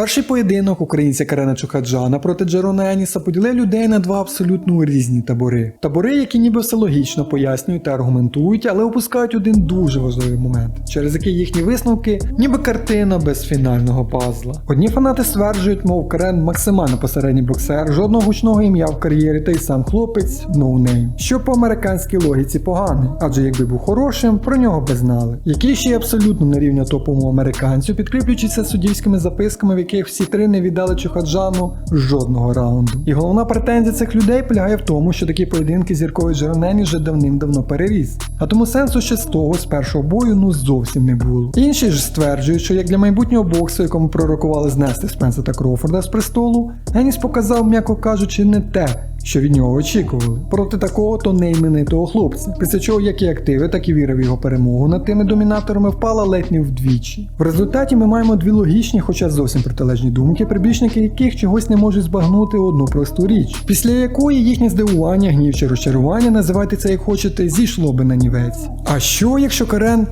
Перший поєдинок українця Карена Чухаджана проти Джерона Еніса поділив людей на два абсолютно різні табори. Табори, які ніби все логічно пояснюють та аргументують, але опускають один дуже важливий момент, через який їхні висновки ніби картина без фінального пазла. Одні фанати стверджують, мов Карен максимально посередній боксер, жодного гучного ім'я в кар'єрі, та й сам хлопець ноунейм, що по американській логіці поганий, адже якби був хорошим, про нього би знали. Який ще й абсолютно на рівня топовому американцю, підкріплюючися суддівськими записками, в яких всі три не віддали Чухаджану жодного раунду. І головна претензія цих людей полягає в тому, що такі поєдинки зіркової Джеронені вже давним-давно переріс. А тому сенсу ще з того з першого бою ну зовсім не було. Інші ж стверджують, що як для майбутнього боксу, якому пророкували знести Спенса та Крофорда з престолу, Геніс показав, м'яко кажучи, не те. Що від нього очікували проти такого то неіменитого хлопця, після чого як і активи, так і віра в його перемогу над тими домінаторами впала ледь не вдвічі. В результаті ми маємо дві логічні, хоча зовсім протилежні думки, прибічники яких чогось не можуть збагнути одну просту річ, після якої їхнє здивування, гнів чи розчарування, називайте це як хочете, зійшло би на нівець. А що, якщо Карен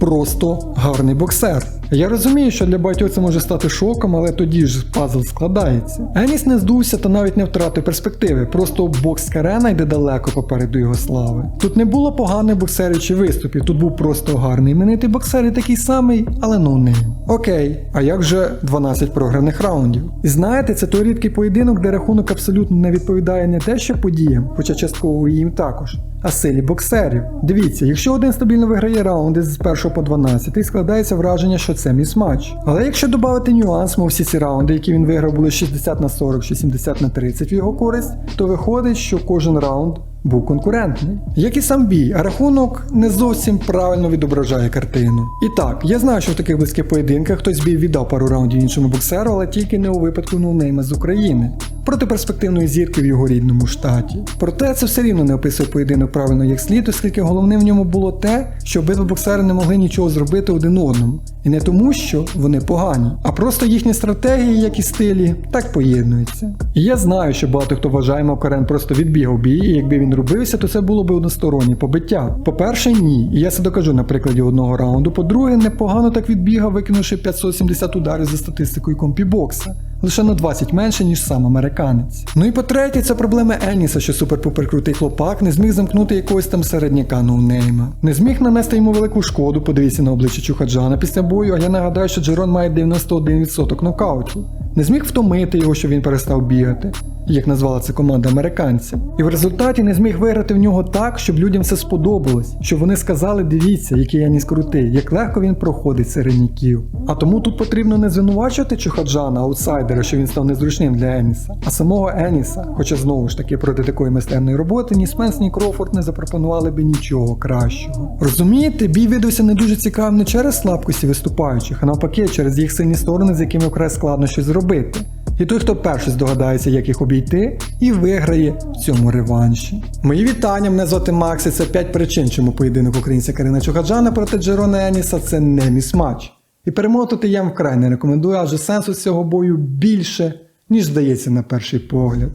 просто гарний боксер. Я розумію, що для багатьох це може стати шоком, але тоді ж пазл складається. Еніс не здувся та навіть не втратив перспективи, просто бокс Карена йде далеко попереду його слави. Тут не було поганих боксерів чи виступів, тут був просто гарний іменитий боксер і такий самий, але ноунейм. Окей, а як же 12 програних раундів? І знаєте, це той рідкий поєдинок, де рахунок абсолютно не відповідає не те, що подіям, хоча частково їм також. А силі боксерів. Дивіться, якщо один стабільно виграє раунди з 1 по 12, складається враження, що це міс-матч. Але якщо додати нюанс, мов всі ці раунди, які він виграв, були 60 на 40 чи 70 на 30 в його користь, то виходить, що кожен раунд був конкурентний. Як і сам бій, рахунок не зовсім правильно відображає картину. І так, я знаю, що в таких близьких поєдинках хтось бій віддав пару раундів іншому боксеру, але тільки не у випадку ноунейма з України. Проти перспективної зірки в його рідному штаті. Проте це все рівно не описує поєдинок правильно як слід, оскільки головним в ньому було те, що обидва боксери не могли нічого зробити один одному. І не тому, що вони погані, а просто їхні стратегії, як і стилі, так поєднуються. І я знаю, що багато хто вважає, мов Карен просто відбігав бій, і якби він робився, то це було б одностороннє побиття. По-перше, ні. І я це докажу на прикладі одного раунду. По-друге, непогано так відбігав, викинувши 570 ударів за статистикою компібокса. Лише на 20 менше, ніж сам американець. Ну і по-третє, це проблема Еніса, що супер-пупер крутий хлопак не зміг замкнути якогось там середняка ноунейма. Не зміг нанести йому велику шкоду, подивіться на обличчя Чухаджана після бою, а я нагадаю, що Джерон має 91% нокаутів. Не зміг втомити його, що він перестав бігати, як назвала це команда американців. І в результаті не зміг виграти в нього так, щоб людям все сподобалось, щоб вони сказали: дивіться, який Еніс крутий, як легко він проходить середняків. А тому тут потрібно не звинувачувати Чухаджана, аутсайдера, що він став незручним для Еніса, а самого Еніса. Хоча знову ж таки проти такої майстерної роботи ні Спенс, ні Крофорд не запропонували би нічого кращого. Розумієте, бій видався не дуже цікавим не через слабкості виступаючих, а навпаки, через їх сильні сторони, з якими вкрай складно щось зробити. І той, хто перший здогадається, як їх обійти, і виграє в цьому реванші. Мої вітання, мене звати Макс, це 5 причин, чому поєдинок українця Карина Чухаджана проти Джерона Еніса це не міс-матч. І перемотати я вам вкрай не рекомендую, адже сенсу цього бою більше, ніж здається на перший погляд.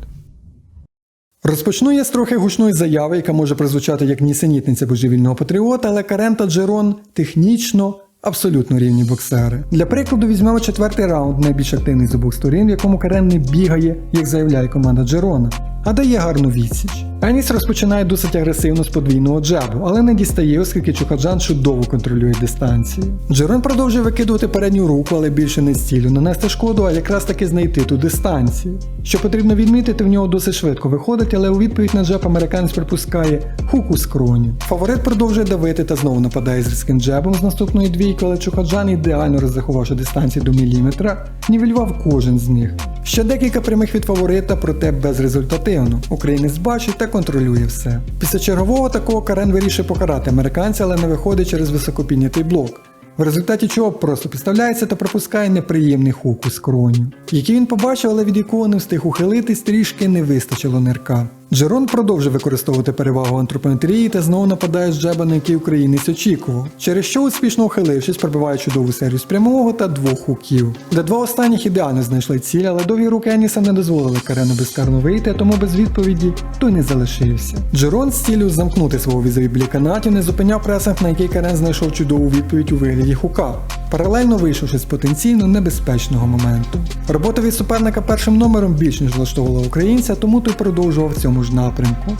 Розпочну я з трохи гучної заяви, яка може прозвучати як нісенітниця божевільного патріота, але Карен та Джерон технічно абсолютно рівні боксери. Для прикладу візьмемо четвертий раунд, найбільш активний з обох сторін, в якому Карен не бігає, як заявляє команда Джерона, а дає гарну відсіч. Еніс розпочинає досить агресивно з подвійного джебу, але не дістає, оскільки Чукаджан чудово контролює дистанцію. Джерон продовжує викидувати передню руку, але більше не з цілю нанести шкоду, а якраз таки знайти ту дистанцію. Що потрібно відмітити, в нього досить швидко виходить, але у відповідь на джеб американець припускає хук у скроню. Фаворит продовжує давити та знову нападає з різким джебом з наступної двійки, але Чукаджан ідеально розрахувавши дистанцію до міліметра, нівелював кожен з них. Ще декілька прямих від фаворита, проте безрезультативно. Українець бачить та контролює все. Після чергового такого Карен вирішує покарати американця, але не виходить через високопіднятий блок. В результаті чого просто підставляється та пропускає неприємний хук у скроню, який він побачив, але від якого не встиг ухилитись, трішки не вистачило нирка. Джерон продовжує використовувати перевагу антропометрії та знову нападає з джеба, на який українець очікував, через що успішно ухилившись, пробиває чудову серію з прямого та двох хуків. Де два останніх ідеально знайшли ціль, але довгі руки Еніса не дозволили Карену безкарно вийти, тому без відповіді той не залишився. Джерон з цілею замкнути свого візові біля канатів не зупиняв пресинг, на який Карен знайшов чудову відповідь у вигляді хука. Паралельно вийшовши з потенційно небезпечного моменту. Робота від суперника першим номером більш ніж влаштовувала українця, тому той продовжував в цьому ж напрямку.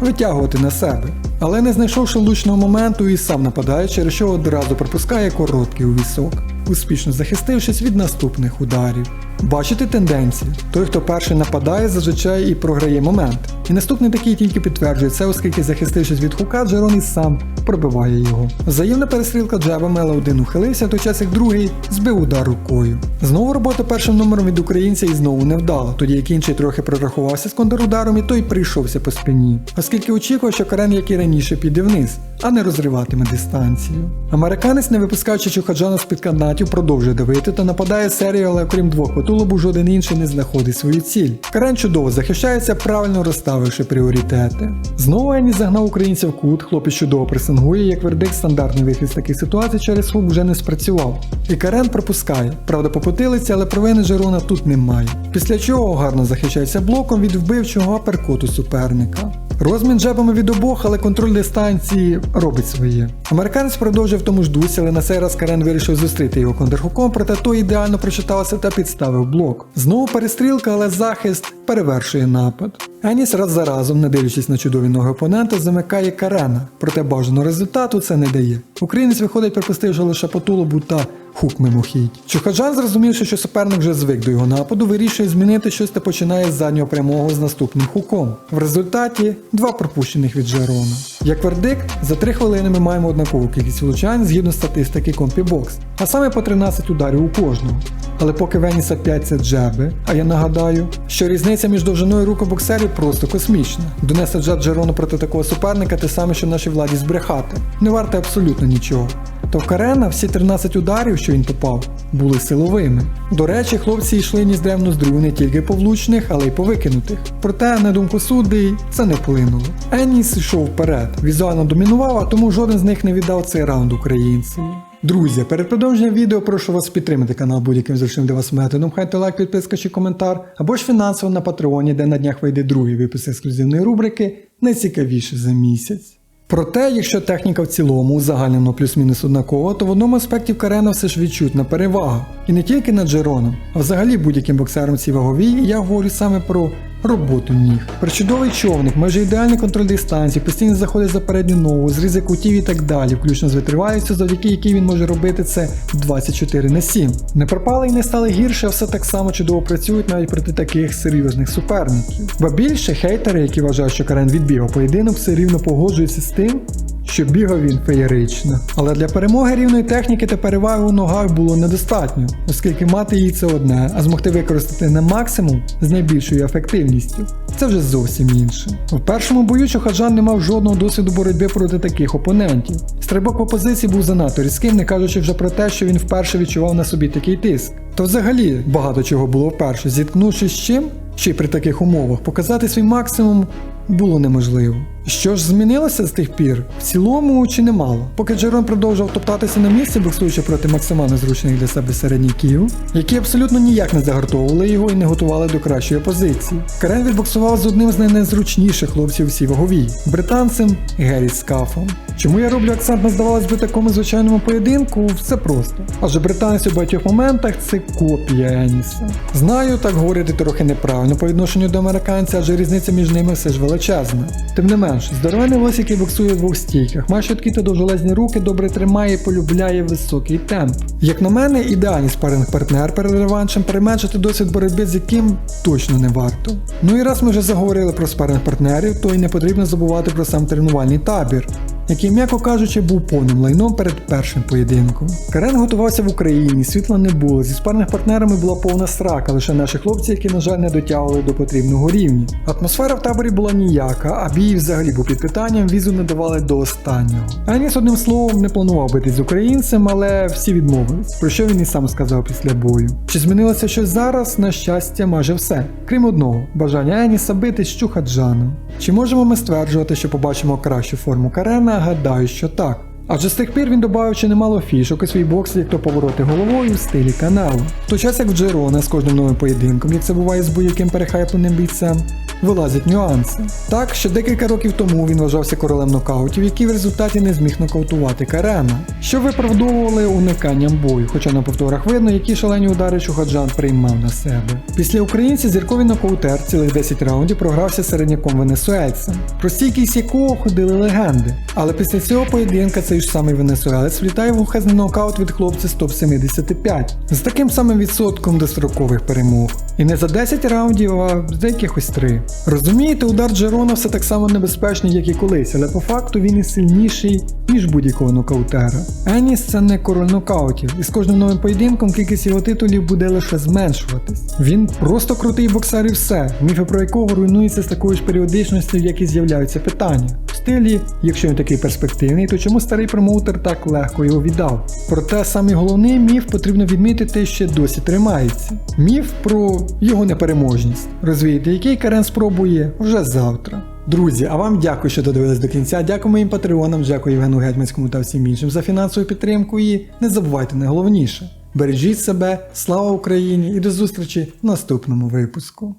Витягувати на себе. Але не знайшовши лучного моменту і сам нападає, через що одразу пропускає короткий у вісок, успішно захистившись від наступних ударів. Бачите тенденції? Той, хто перший нападає, зазвичай і програє момент. І наступний такий тільки підтверджує це, оскільки захистившись від хука, Джерон і сам пробиває його. Взаємна перестрілка джебами, але один ухилився, той час як другий збив удар рукою. Знову робота першим номером від українця і знову не вдала, тоді як інший трохи прорахувався з контрударом і той прийшовся по спині, оскільки очікував, що Карен, як і раніше, піде вниз, а не розриватиме дистанцію. Американець, не випускаючи Чухаджана з-під канатів, продовжує давити та нападає серію, але окрім двох тулубу, жоден інший не знаходить свою ціль. Карен чудово захищається, правильно розставивши пріоритети. Знову Ені загнав українця в кут, хлопець чудово пресингує, як вердикт стандартний вихід з таких ситуацій через хук вже не спрацював. І Карен пропускає, правда по потилиці, але провини Жерона тут немає. Після чого гарно захищається блоком від вбивчого аперкоту суперника. Розмін джебами від обох, але контроль дистанції робить своє. Американець продовжив в тому ж дусі, але на цей раз Карен вирішив зустріти його контрхуком, проте той ідеально прочитався та підставив блок. Знову перестрілка, але захист перевершує напад. Еніс раз за разом, не дивлячись на чудові ноги опонента, замикає Карена, проте бажаного результату це не дає. Українець виходить, припустивши лише по тулубу та хук мимохідь. Чухаджан, зрозумівши, що суперник вже звик до його нападу, вирішує змінити щось та починає з заднього прямого з наступним хуком. В результаті два пропущених від Жерона. Як вердикт, за 3 хвилини ми маємо однакову кількість влучань згідно статистики Компібокс, а саме по 13 ударів у кожного. Але поки Веніса 5 це джеби, а я нагадаю, що різниця між довжиною рук боксерів просто космічна. Донести джеб Джерону проти такого суперника те саме, що нашій владі збрехати. Не варте абсолютно нічого. То в Карена всі 13 ударів, що він попав, були силовими. До речі, хлопці йшли ніздря в ноздрю не тільки по влучних, але й по викинутих. Проте, на думку суддей, це не вплинуло. Енніс йшов вперед, візуально домінував, а тому жоден з них не віддав цей раунд українцеві. Друзі, перед продовженням відео прошу вас підтримати канал будь-яким зручним для вас методом. Хайте лайк, підписка чи коментар, або ж фінансово на Патреоні, де на днях вийде другий випуск ексклюзивної рубрики найцікавіше за місяць. Проте, якщо техніка в цілому узагальнено плюс-мінус однакова, то в одному аспекті Карена все ж відчутна перевага. І не тільки над Джероном, а взагалі будь-яким боксером цій ваговій, я говорю саме про роботу ніг. Причудовий човник, майже ідеальний контроль дистанції, постійно заходить за передню ногу, зрізи кутів і так далі, включно з витривалістю, завдяки якій він може робити це 24 на 7. Не пропали і не стали гірше, а все так само чудово працюють навіть проти таких серйозних суперників. Ба більше хейтери, які вважають, що Карен відбігав поєдинок, все рівно погоджуються з тим, що бігав він феєрично. Але для перемоги рівної техніки та переваги у ногах було недостатньо, оскільки мати її це одне, а змогти використати на максимум з найбільшою ефективністю. Це вже зовсім інше. У першому бою Чохаджан не мав жодного досвіду боротьби проти таких опонентів. Стрибок по позиції був занадто різким, не кажучи вже про те, що він вперше відчував на собі такий тиск. То взагалі багато чого було вперше, зіткнувшись з чим, ще й при таких умовах, показати свій максимум було неможливо. Що ж змінилося з тих пір? В цілому чи немало? Поки Джерон продовжував топтатися на місці, боксуючи проти максимально зручних для себе середняків, які абсолютно ніяк не загартовували його і не готували до кращої позиції. Карен відбоксував з одним з найнезручніших хлопців всій ваговій британцем Геррі Скафом. Чому я роблю акцент на здавалось би такому звичайному поєдинку? Все просто. Адже британець у багатьох моментах це копія Еніса. Знаю, так говорити трохи неправильно по відношенню до американця, адже різниця між ними все ж величезна. Тим не менш, здоровений лось, який боксує в двох стійках, має швидкі та довжелезні руки, добре тримає і полюбляє високий темп. Як на мене, ідеальний спаринг партнер перед реваншем переменшити досвід боротьби, з яким точно не варто. Ну і раз ми вже заговорили про спаринг партнерів, то й не потрібно забувати про сам тренувальний табір який, м'яко кажучи, був повним лайном перед першим поєдинком. Карен готувався в Україні, світла не було. Зі спарних партнерами була повна срака, лише наші хлопці, які, на жаль, не дотягували до потрібного рівня. Атмосфера в таборі була ніяка, а бій взагалі був під питанням, візу не давали до останнього. Аніс одним словом не планував бити з українцем, але всі відмовились, про що він і сам сказав після бою. Чи змінилося щось зараз? На щастя, майже все. Крім одного бажання Еніса бити з Чухаджаном. Чи можемо ми стверджувати, що побачимо кращу форму Карена? Гадаю, що так. Адже з тих пір він додав ще немало фішок у свій бокс, як то повороти головою в стилі каналу. В той час як в Джерона з кожним новим поєдинком, як це буває з будь-яким перехайпленим бійцем, вилазять нюанси. Так, ще декілька років тому він вважався королем нокаутів, який в результаті не зміг нокаутувати Карена, що виправдовували униканням бою, хоча на повторах видно, які шалені удари Чухаджан приймав на себе. Після українця зірковий нокаутер цілих 10 раундів програвся середняком венесуельцем, про стійкість якого ходили легенди. Але після цього поєдинка цей ж самий венесуелець влітає в глухезний нокаут від хлопця з топ-75 з таким самим відсотком дострокових перемог. І не за 10 раундів, а за якихось 3. Розумієте, удар Джерона все так само небезпечний, як і колись, але по факту він і сильніший, ніж будь-якого нокаутера. Еніс це не король нокаутів, і з кожним новим поєдинком кількість його титулів буде лише зменшуватись. Він просто крутий боксер і все, міфи про якого руйнуються з такою ж періодичністю, як і з'являються питання. В стилі, якщо він такий перспективний, то чому старий промоутер так легко його віддав? Проте самий головний міф потрібно відмітити, ще досі тримається. Міф про його непереможність, розвіяти який Карен спробує вже завтра. Друзі, а вам дякую, що додивились до кінця. Дякую моїм патреонам, дякую Євгену Гетьманському та всім іншим за фінансову підтримку. І не забувайте найголовніше. Бережіть себе, слава Україні і до зустрічі в наступному випуску.